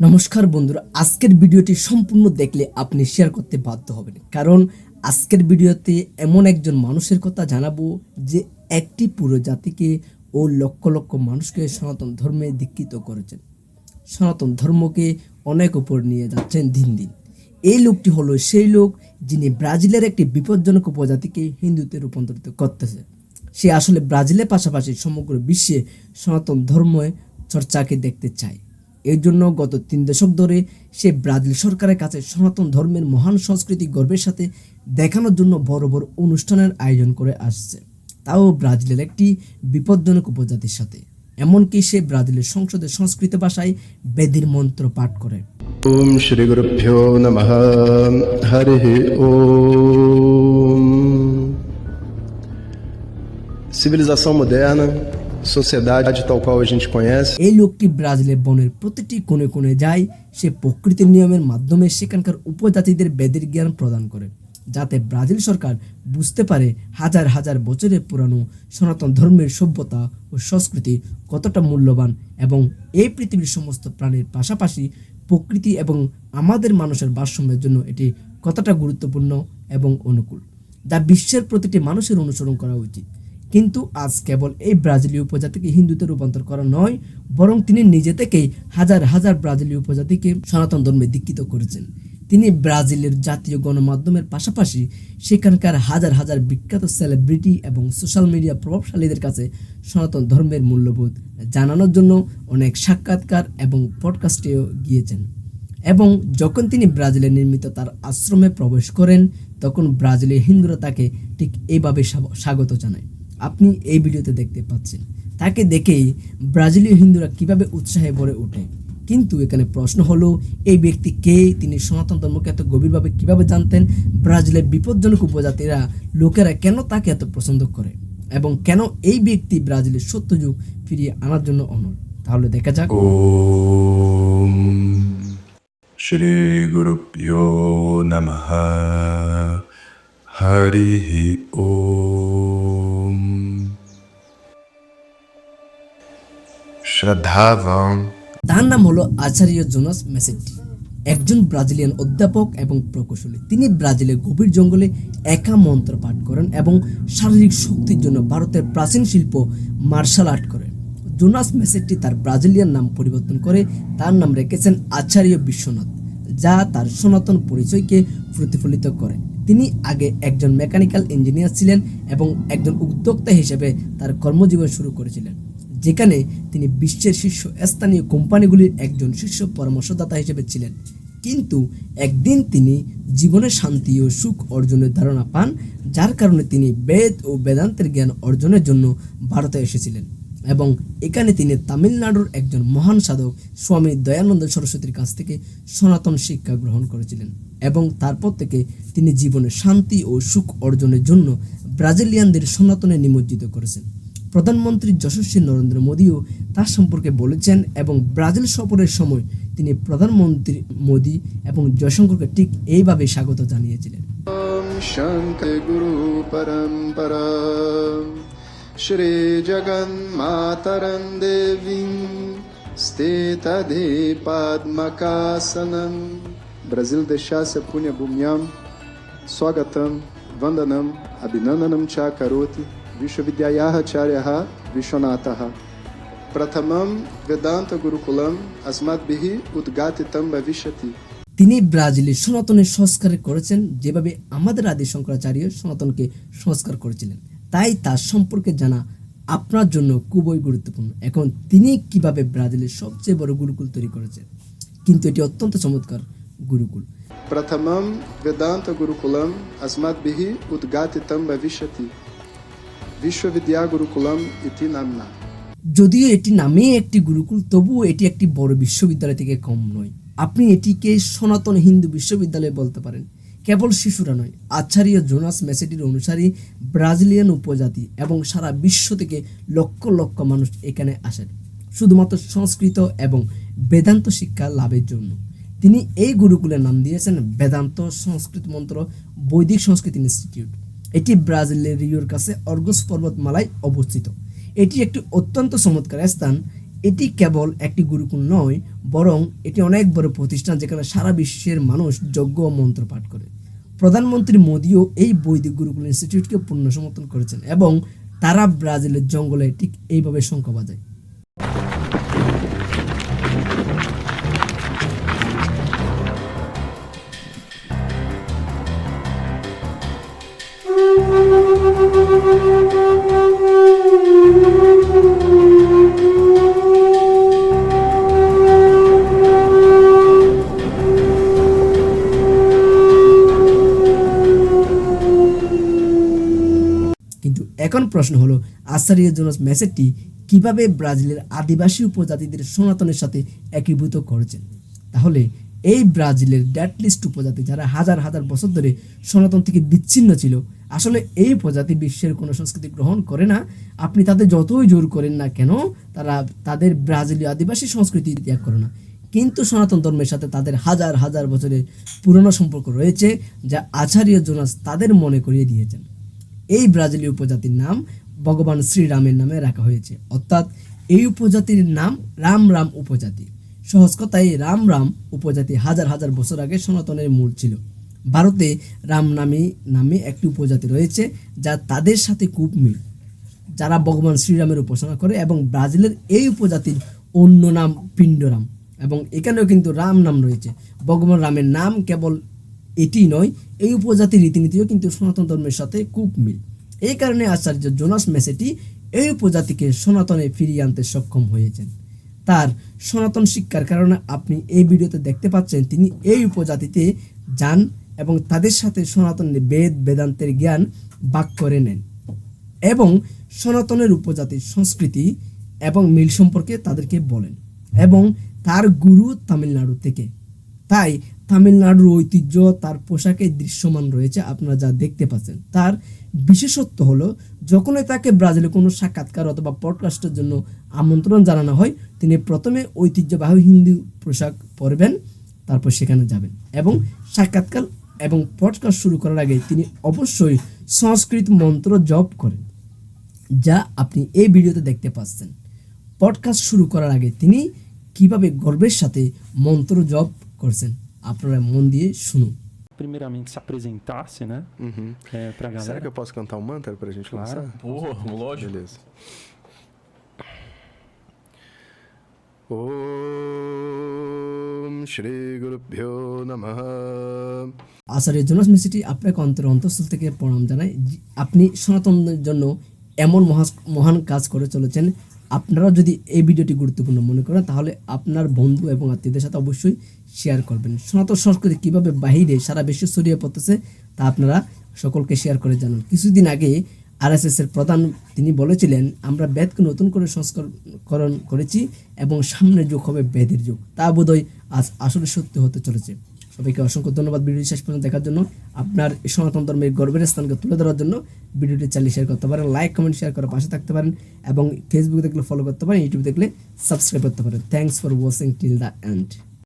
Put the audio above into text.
নমস্কার বন্ধুরা, আজকের ভিডিওটি সম্পূর্ণ দেখলে আপনি শেয়ার করতে বাধ্য হবেন। কারণ আজকের ভিডিওতে এমন একজন মানুষের কথা জানাব যে একটি পুরো জাতিকে ও লক্ষ লক্ষ মানুষকে সনাতন ধর্মে দীক্ষিত করেছেন। সনাতন ধর্মকে অনেক উপর নিয়ে যাচ্ছেন দিন দিন। এই লোকটি হলো সেই লোক যিনি ব্রাজিলের একটি বিপজ্জনক উপজাতিকে হিন্দুতে রূপান্তরিত করতেছে। সে আসলে ব্রাজিলের পাশাপাশি সমগ্র বিশ্বে সনাতন ধর্ম চর্চাকে দেখতে চায়। এর জন্য গত তিন দশক ধরে সে ব্রাজিল সরকারের কাছে সনাতন ধর্মের মহান সাংস্কৃতিক গর্বের সাথে দেখানোর জন্য বড় বড় অনুষ্ঠানের আয়োজন করে আসছে। তাও ব্রাজিলের একটি বিপজ্জনক উপজাতির সাথে। এমনকি সে ব্রাজিলের সংসদে সংস্কৃত ভাষায় বেদির মন্ত্র পাঠ করে। ওম শ্রী গুরুভ্যো নমঃ। হরি ওম। Civilização moderna sociedade tal qual a gente conhece, এই লোকটি ব্রাজিলের বনের প্রতিটি কোণে কোণে যায় সে প্রকৃতির নিয়মের মাধ্যমে সেখানকার উপজাতিদের বেদের জ্ঞান প্রদান করে যাতে ব্রাজিল সরকার বুঝতে পারে হাজার হাজার বছরের পুরানো সনাতন ধর্মের সভ্যতা ও সংস্কৃতি কতটা মূল্যবান এবং এই পৃথিবীর সমস্ত প্রাণীর পাশাপাশি প্রকৃতি এবং আমাদের মানুষের ভারসাম্যের জন্য এটি কতটা গুরুত্বপূর্ণ এবং অনুকূল যা বিশ্বের প্রতিটি মানুষের অনুসরণ করা উচিত। কিন্তু আজ কেবল এই ব্রাজিলীয় উপজাতিকে হিন্দুতে রূপান্তর করা নয়, বরং তিনি নিজে থেকেই হাজার হাজার ব্রাজিলীয় উপজাতিকে সনাতন ধর্মে দীক্ষিত করেছেন। তিনি ব্রাজিলের জাতীয় গণমাধ্যমের পাশাপাশি সেখানকার হাজার হাজার বিখ্যাত সেলিব্রিটি এবং সোশ্যাল মিডিয়া প্রভাবশালীদের কাছে সনাতন ধর্মের মূল্যবোধ জানানোর জন্য অনেক সাক্ষাৎকার এবং পডকাস্টেও গিয়েছেন। এবং যখন তিনি ব্রাজিলে নির্মিত তার আশ্রমে প্রবেশ করেন, তখন ব্রাজিলের হিন্দুরা তাকে ঠিক এইভাবে স্বাগ- স্বাগত জানায়। আপনি এই ভিডিওতে দেখতে পাচ্ছেন। তাকে দেখেই ব্রাজিলীয় হিন্দুরা কীভাবে উৎসাহে ভরে ওঠে। কিন্তু এখানে প্রশ্ন হলো, এই ব্যক্তি কে? তিনি সনাতন ধর্মকে এত গভীরভাবে কীভাবে জানতেন? ব্রাজিলের বিপজ্জনক উপজাতিরা লোকেরা কেন তাকে এত পছন্দ করে? এবং কেন এই ব্যক্তি ব্রাজিলের সত্যযুগ ফিরিয়ে আনার জন্য অনর তাহলে দেখা যাক। শ্রী গুরু নমঃ। হরি ও শ্রদ্ধাবং তার নাম হলো আচার্য জোনাস মেসেটি একজন ব্রাজিলিয়ান অধ্যাপক এবং প্রকৌশলী। তিনি ব্রাজিলের গভীর জঙ্গলে একা মন্ত্র পাঠ করেন এবং শারীরিক শক্তির জন্য ভারতের প্রাচীন শিল্প মার্শাল আর্ট করেন। জোনাস মেসেটটি তার ব্রাজিলিয়ান নাম পরিবর্তন করে তার নাম রেখেছেন আচার্য বিশ্বনাথ, যা তার সনাতন পরিচয়কে প্রতিফলিত করে। তিনি আগে একজন মেকানিক্যাল ইঞ্জিনিয়ার ছিলেন এবং একজন উদ্যোক্তা হিসেবে তার কর্মজীবন শুরু করেছিলেন। যেখানে তিনি বিশ্বের শীর্ষ স্থানীয় কোম্পানিগুলির একজন শীর্ষ পরামর্শদাতা হিসেবে ছিলেন। কিন্তু একদিন তিনি জীবনের শান্তি ও সুখ অর্জনের ধারণা পান, যার কারণে তিনি বেদ ও বেদান্তের জ্ঞান অর্জনের জন্য ভারতে এসেছিলেন এবং এখানে তিনি তামিলনাড়ুর একজন মহান সাধক স্বামী দয়ানন্দ সরস্বতীর কাছ থেকে সনাতন শিক্ষা গ্রহণ করেছিলেন এবং তারপর থেকে তিনি জীবনে শান্তি ও সুখ অর্জনের জন্য ব্রাজিলিয়ানদের সনাতনে নিমজ্জিত করেছেন। প্রধানমন্ত্রী যশস্বী নরেন্দ্র মোদীও তার সম্পর্কে বলেছেন এবং ব্রাজিল সফরের সময় তিনি প্রধানমন্ত্রী মোদী এবং জয়শঙ্করকে ঠিক এইভাবে স্বাগত জানিয়েছিলেন। গুরু ব্রাজিল পুণ্যভূমিয়াম। স্বাগতম, বন্দনম অভিনন্দন চা করোতি বিশ্ববিদ্যালয় आचार्यः विश्वनाथः। প্রথমম বেদান্ত গুরুকুলম আসমাদ বিহি উদ্গাতিতম ভবিষ্যতি তিনি ব্রাজিলে সনাতনের সংস্কার করেছেন যেভাবে আমাদের আদি শঙ্করাচার্য সনাতনকে সংস্কার করেছিলেন। তাই তার সম্পর্কে জানা আপনার জন্য খুবই গুরুত্বপূর্ণ। এখন তিনি কীভাবে ব্রাজিলের সবচেয়ে বড় গুরুকুল তৈরি করেছেন কিন্তু এটি অত্যন্ত চমৎকার গুরুকুল। প্রথম বেদান্ত গুরুকুলম আসমাদ বিহি উদ্গাতিতম ভবিষ্যতি। Vishwavidya Gurukulam Iti Namna যদিও এটি নামে একটি গুরুকুল, তবুও এটি একটি বড় বিশ্ববিদ্যালয় থেকে কম নয়। আপনি এটিকে সনাতন হিন্দু বিশ্ববিদ্যালয় বলতে পারেন। কেবল শিশুরা নয়, আচার্য জোনাস মেসেটির অনুসারী, ব্রাজিলিয়ান উপজাতি এবং সারা বিশ্ব থেকে লক্ষ লক্ষ মানুষ এখানে আসেন। শুধুমাত্র সংস্কৃত এবং বেদান্ত শিক্ষা লাভের জন্য। তিনি এই গুরুকুলের নাম দিয়েছেন বেদান্ত সংস্কৃত মন্ত্র বৈদিক সংস্কৃত ইনস্টিটিউট। এটি ব্রাজিলের রিওর কাছে অর্গস পর্বতমালায় অবস্থিত। এটি একটি অত্যন্ত চমৎকার স্থান। এটি কেবল একটি গুরুকুল নয়, বরং এটি অনেক বড় প্রতিষ্ঠান যেখানে সারা বিশ্বের মানুষ যজ্ঞ ও মন্ত্র পাঠ করে। প্রধানমন্ত্রী মোদিও এই বৈদিক গুরুকুল ইনস্টিটিউটকে পূর্ণ সমর্থন করেছেন এবং তারা ব্রাজিলের জঙ্গলে ঠিক এইভাবে শঙ্খ বাজায়। এখন প্রশ্ন হলো আসারিয়া জোনাস মেসেজটি কীভাবে ব্রাজিলের আদিবাসী উপজাতিদের সনাতনের সাথে একীভূত করেছেন? তাহলে এই ব্রাজিলের ড্যাটলিস্ট উপজাতি যারা হাজার হাজার বছর ধরে সনাতন থেকে বিচ্ছিন্ন ছিল, আসলে এই প্রজাতি বিশ্বের কোনো সংস্কৃতি গ্রহণ করে না। আপনি তাদের যতই জোর করেন না কেন, তারা তাদের ব্রাজিলীয় আদিবাসী সংস্কৃতি ত্যাগ করে না। কিন্তু সনাতন ধর্মের সাথে তাদের হাজার হাজার বছরের পুরনো সম্পর্ক রয়েছে, যা আচার্য জোনাস তাদের মনে করিয়ে দিয়েছেন। এই ব্রাজিলীয় উপজাতির নাম ভগবান শ্রীরামের নামে রাখা হয়েছে। অর্থাৎ এই উপজাতির নাম রাম রাম উপজাতি। সহজ কথায় রাম রাম উপজাতি হাজার হাজার বছর আগে সনাতনের মূল ছিল। ভারতে রাম নামে নামে একটি উপজাতি রয়েছে যা তাদের সাথে খুব মিল। যারা ভগবান শ্রীরামের উপাসনা করে এবং ব্রাজিলের এই উপজাতির অন্য নাম পিণ্ডরাম। এবং এখানেও কিন্তু রাম নাম রয়েছে। ভগবান রামের নাম কেবল এটি নয়, এই উপজাতির রীতিনীতিও কিন্তু সনাতন ধর্মের সাথে খুব মিল। এই কারণে আচার্য জোনাস মেসেটি এই উপজাতিকে সনাতনে ফিরিয়ে আনতে সক্ষম হয়েছেন। তার সনাতন শিক্ষার কারণে আপনি এই ভিডিওতে দেখতে পাচ্ছেন তিনি এই উপজাতিতে যান এবং তাদের সাথে সনাতন বেদ, বেদান্তের জ্ঞান ভাগ করে নেন এবং সনাতনের উপজাতির সংস্কৃতি এবং মিল সম্পর্কে তাদেরকে বলেন এবং তার গুরু তামিলনাড়ু থেকে। তাই তামিলনাড়ুর ঐতিহ্য, তার পোশাকে দৃশ্যমান রয়েছে, আপনারা যা দেখতে পাচ্ছেন। তার বিশেষত্ব হলো, যখনই তাকে ব্রাজিলে কোনো সাক্ষাৎকার অথবা পডকাস্টের জন্য আমন্ত্রণ জানানো হয়, তিনি প্রথমে ঐতিহ্যবাহী হিন্দু পোশাক পরবেন, তারপর সেখানে যাবেন। এবং সাক্ষাৎকার এবং পডকাস্ট শুরু করার আগে তিনি অবশ্যই সংস্কৃত মন্ত্র জপ করেন, যা আপনি এই ভিডিওতে দেখতে পাচ্ছেন। পডকাস্ট শুরু করার আগে তিনি কীভাবে গর্বের সাথে মন্ত্র জপ করছেন আপনারা মন দিয়ে শুনুন primeiramente se apresentasse, né? Uhum. É, pra galera. Será que eu posso cantar um mantra pra gente Claro. começar? Porra, lógico. Beleza. Om Shri Guru Pyo Namaha Acharya Jonas Masetti আপনাকে অন্তর অন্তঃস্থল থেকে প্রণাম জানাই আপনি সনাতনদের জন্য এমন মহা মহান কাজ করে চলেছেন আপনারা যদি এই ভিডিওটি গুরুত্বপূর্ণ মনে করেন, তাহলে আপনার বন্ধু এবং আত্মীয়দের সাথে অবশ্যই শেয়ার করবেন। সনাতন সংস্কৃতি কীভাবে বাহিরে সারা বিশ্বে ছড়িয়ে পড়তেছে, তা আপনারা সকলকে শেয়ার করে জানান। কিছুদিন আগে আরএসএস এর প্রধান তিনি বলেছিলেন, আমরা বেদকে নতুন করে সংস্করণ করেছি এবং সামনের যুগ হবে বেদের যুগ। তা বোধহয় আজ আসলে সত্য হতে চলেছে। সবাইকে অসংখ্য ধন্যবাদ ভিডিওটি শেষ পর্যন্ত দেখার জন্য। আপনার সনাতন ধর্মের গর্বের স্থানকে তুলে ধরার জন্য ভিডিওটি চালিয়ে শেয়ার করতে পারেন লাইক কমেন্ট শেয়ার করে পাশে থাকতে পারেন এবং ফেসবুক দেখলে ফলো করতে পারেন ইউটিউব দেখলে সাবস্ক্রাইব করতে পারেন। Thanks for watching till the end